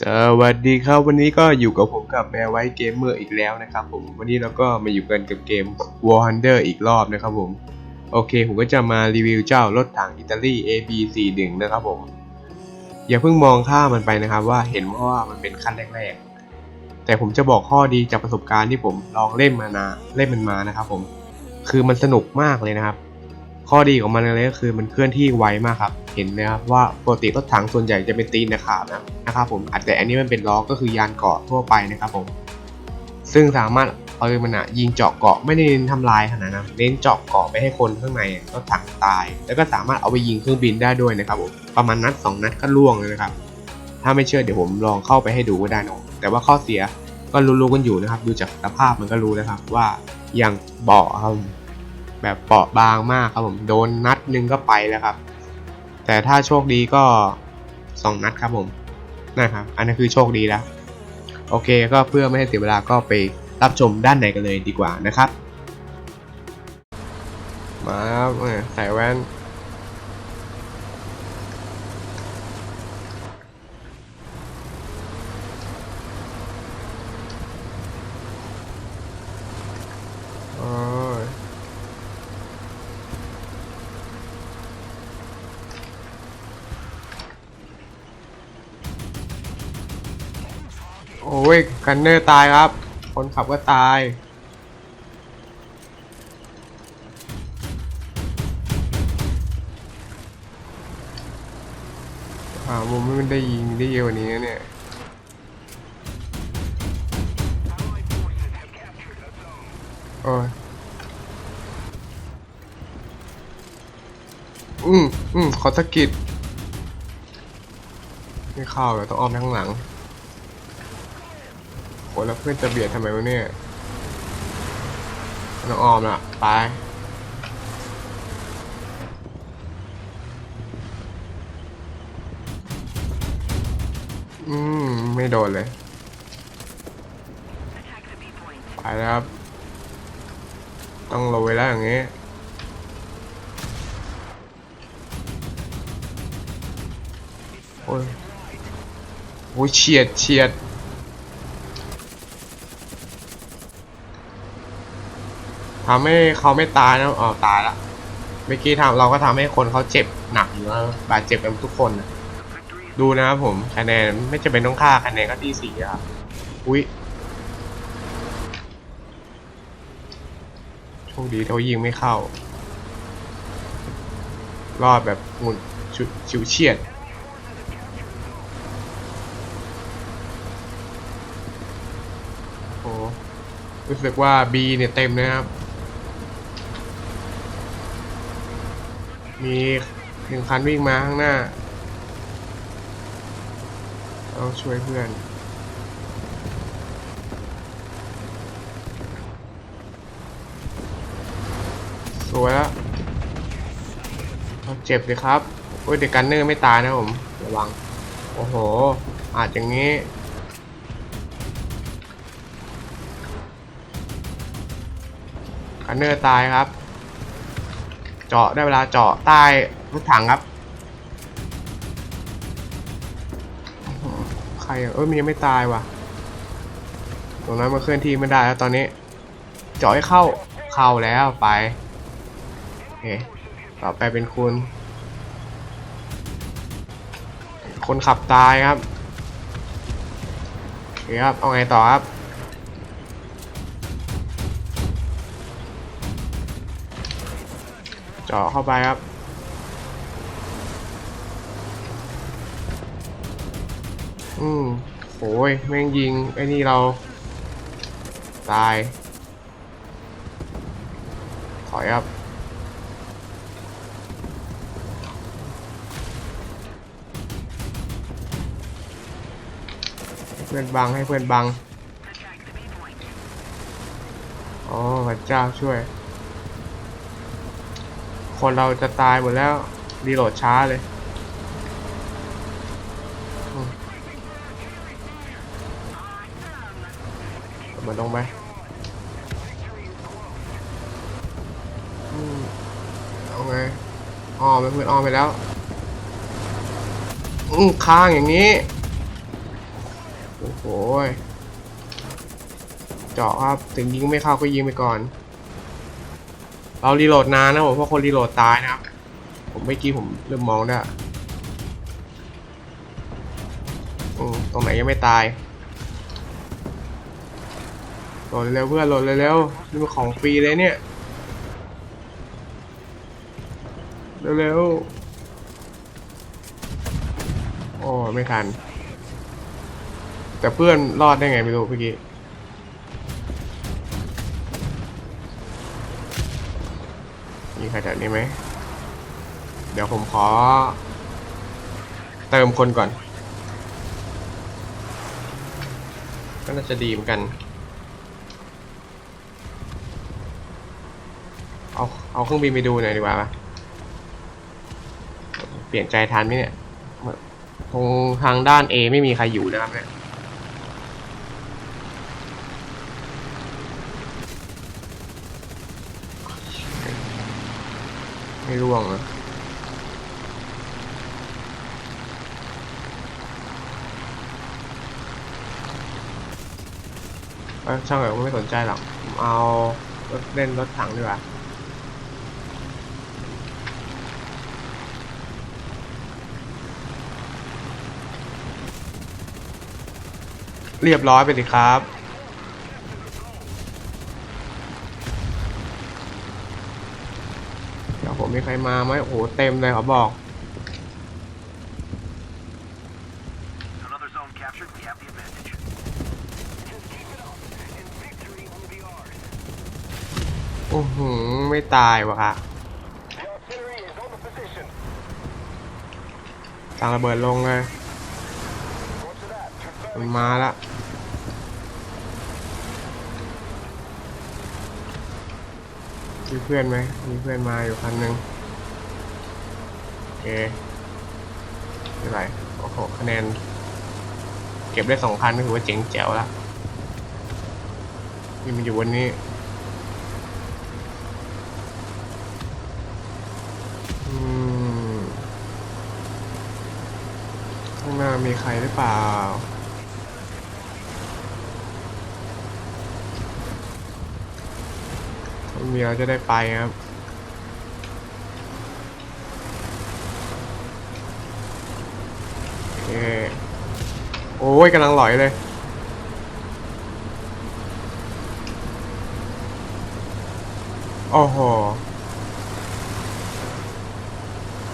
สวัสดีครับวันนี้ก็อยู่กับผมกับแมวไว้เกมเมอร์อีกแล้วนะครับผมวันนี้เราก็มาอยู่กันกับเกม War Hunter อีกรอบนะครับผมโอเคผมก็จะมารีวิวเจ้ารถถังอิตาลี AB41 นะครับผมอย่าเพิ่งมองข้ามมันไปนะครับว่าเห็นว่ามันเป็นขั้นแรกๆ แต่ผมจะบอกข้อดีจากประสบการณ์ที่ผมลองเล่นมานะเล่นมันมานะครับผมคือมันสนุกมากเลยนะครับ ข้อดีของมันเลยก็คือมันเคลื่อนที่ไวมากครับ เห็นไหมครับว่าปกติรถถังส่วนใหญ่จะเป็นตีนนะครับนะนะครับผมอาจแต่อันนี้มันเป็นล้อก็คือยานเกาะทั่วไปนะครับผม ซึ่งสามารถเอามันอะยิงเจาะเกาะไม่ได้เน้นทำลายขนาดนั้นเน้นเจาะเกาะไปให้คนข้างในรถถังตาย แล้วก็สามารถเอาไปยิงเครื่องบินได้ด้วยนะครับผมประมาณนัดสองนัดก็ล่วงเลยนะครับ ถ้าไม่เชื่อเดี๋ยวผมลองเข้าไปให้ดูก็ได้นะแต่ว่าข้อเสียก็รู้ๆกันอยู่นะครับ ดูจากสภาพมันก็รู้นะครับว่าอย่างเบาะครับ แบบเปราะบางมากครับผมโดนนัดหนึงก็ไปแล้วครับ แต่ถ้าโชคดีก็สองนัดครับผมนะครับอันนี้คือโชคดีแล้วโอเคก็เพื่อไม่ให้เสียเวลาก็ไปรับชมด้านในกันเลยดีกว่านะครับ มาใส่แว่น โอ้ยกันเนอร์ตายครับ คนขับก็ตายหามุมไม่ได้ยิงได้เยอะกว่านี้นะเนี่ยโอ้ยอืมอืมขอสะกิดไม่เข้าเลยต้องอ้อมทางหลัง โหแล้วเพื่อนจะเบียดทำไมวะเนี่ย น้องออมล่ะ ไป อืม ไม่โดนเลย ไปแล้วครับ ต้องโรยแล้วอย่างงี้โอ้ยโอ้ยเฉียดเฉียด ทำให้เขาไม่ตายนะอ๋อตายละเมื่อกี้ทำเราก็ทำให้คนเขาเจ็บหนักอยู่นะบาดเจ็บกันทุกคนนะดูนะครับผมคะแนนไม่จะเป็นต้องค่าคะแนนก็ที่สี่ครับอุ้ยโชคดีที่เขายิงไม่เข้า รอดแบบหมุนชุชิวเฉียดโอ้รู้สึกว่า B เนี่ยเต็มนะครับ มีหนึ่งคันวิ่งมาข้างหน้าต้องช่วยเพื่อน สวยแล้วเจ็บเลยครับ โอ้ยเด็กกันเนอร์ไม่ตายนะผม ระวัง โอ้โห อาจอย่างนี้กันเนอร์ตายครับ เจาะได้เวลาเจาะใต้รถถังครับใครเอ้ยมันยังไม่ตายว่ะ ตรงนั้นมันเคลื่อนที่ไม่ได้แล้วตอนนี้ เจาะให้เข้าเข้าแล้วไปโอเคต่อไปเป็นคุณ คนขับตายครับโอเคครับเอาไงต่อครับาะเข้าไปครับ อืมโอ้ยแม่งยิง ไอ้นี่เรา ตาย ถอยครับ เพื่อนบังให้เพื่อนบังโอ้พระเจ้าช่วย คนเราจะตายหมดแล้วรีโหลดช้าเลยมมันลงไปอืมเอาไงอ้อมไปเพื่อนอ้อมไปแล้วอืมค้างอย่างนี้ โอ้โหเจาะครับ ถึงยิงไม่เข้าก็ยิงไปก่อน เรารีโหลดนานนะผมเพราะคนรีโหลดตายนะครับ ผมเมื่อกี้ผมเริ่มมองได้ตรงไหนยังไม่ตายโหลดเร็วเพื่อนโหลดเร็วๆนี่มันของฟรีเลยเนี่ยเร็วๆโอ้ไม่ทัน แต่เพื่อนรอดได้ไงไม่รู้เมื่อกี้ แถวนี้ไหม เดี๋ยวผมขอ เติมคนก่อน ก็น่าจะดีเหมือนกัน เอาเอาเครื่องบินไปดูหน่อยดีกว่าปะเปลี่ยนใจทันไหมเนี่ย ตรงทางด้าน A ไม่มีใครอยู่นะครับเนี่ย ไม่ร่วงเหรอเอ้ยช่างเถอไม่สนใจหรอกผมเอารถเล่นรถถังดีกว่าเรียบร้อยไปสิครับ เดี๋ยวผ มมีใครมาไหมโอ้โหเต็มเลยเขาบอก Another zone captured. We have the advantage. Just keep it up, and victory will be ours. อือหือไม่ตายวะค่ะ The artillery is on the position. สั่งระเบิดลงเลย Roger that. มัน Confirming. มาละ มีเพื่อนไหมมีเพื่อนมาอยู่คันหนึ่งโอเคไม่เป็นไรโอ้โหคะแนน เก็บได้สองคันก็ถือว่าเจ๋งแจ๋วละนี่มันอยู่บนนี้อืมข้างหน้ามีใครหรือเปล่า ถ้ามีเราจะได้ไปครับโอเคโอ้ยกำลังหลอยเลยโอ้โห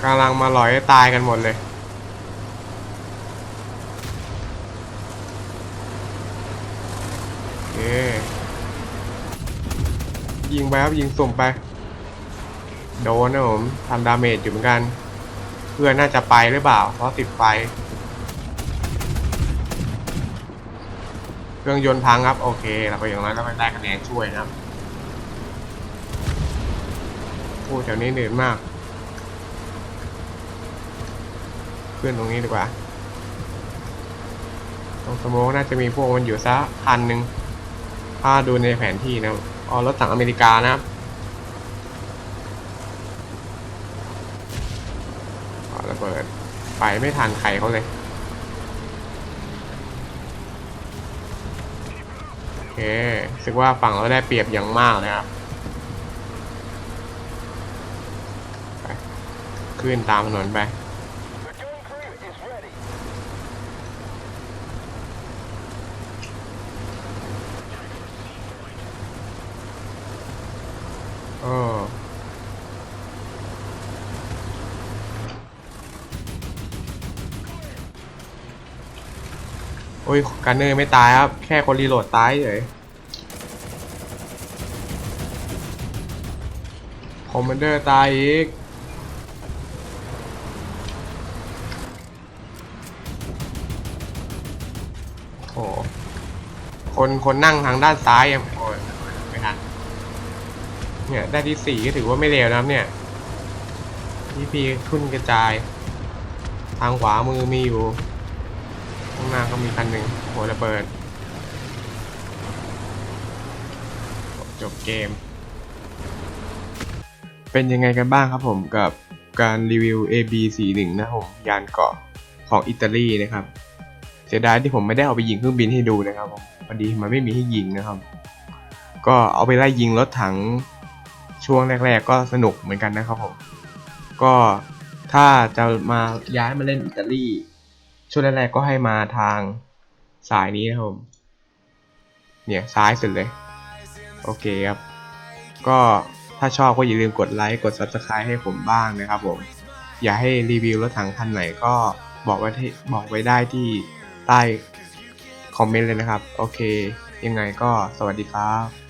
กำลังมาหลอยให้ตายกันหมดเลย โอเค ยิง ไปครับยิงสุ่มไป โดนนะผมทำดาเมจอยู่เหมือนกัน เพื่อนน่าจะไปหรือเปล่า เพราะติดไฟเครื่องยนต์พังครับ โอเคเราก็อย่างน้อยก็ได้คะแนนช่วยนะครับโอ้แถวนี้เหนื่อยมากขึ้นตรงนี้ดีกว่า ตรงสโมกน่าจะมีพวกมันอยู่สักพันหนึ่งถ้าดูในแผนที่นะ อ๋อรถถังอเมริกานะครับอ๋อระเบิดไปไม่ทันใครเขาเลยโอเครู้สึกว่าฝั่งเราได้เปรียบอย่างมากเลยครับไปขึ้นตามถนนไป The gun crew is ready. เออโอ้ยกันเนอร์ไม่ตายครับ แค่คนรีโหลดตายเฉยคอมมานเดอร์ตายอีก โอ้คนคนนั่งทางด้านซ้ายยังโอ้ยไม่ทันเนี่ยได้ที่สี่ก็ถือว่าไม่เลวนะครับเนี่ยที่พีขึ้นกระจาย ทางขวามือมีอยู่ หน้าก็มีคันหนึ่งหัวระเบิด จบเกม เป็นยังไงกันบ้างครับผมกับการรีวิว AB41 นะผมยานเกาะของอิตาลีนะครับเสียดายที่ผมไม่ได้เอาไปยิงเครื่องบินให้ดูนะครับผมพอดีมันไม่มีให้ยิงนะครับ ก็เอาไปไล่ยิงรถถังช่วงแรก ๆ ก็สนุกเหมือนกันนะครับผมก็ถ้าจะมาย้ายมาเล่นอิตาลี ช่วงแรกๆก็ให้มาทางสายนี้นะครับผมเนี่ยซ้ายสุดเลย โอเคครับ ก็ถ้าชอบก็อย่าลืมกดไลค์กด Subscribe ให้ผมบ้างนะครับผมอย่าให้รีวิวรถถังคันไหนก็บอกไว้ที่บอกไว้ได้ที่ใต้คอมเมนต์เลยนะครับ โอเค ยังไงก็สวัสดีครับ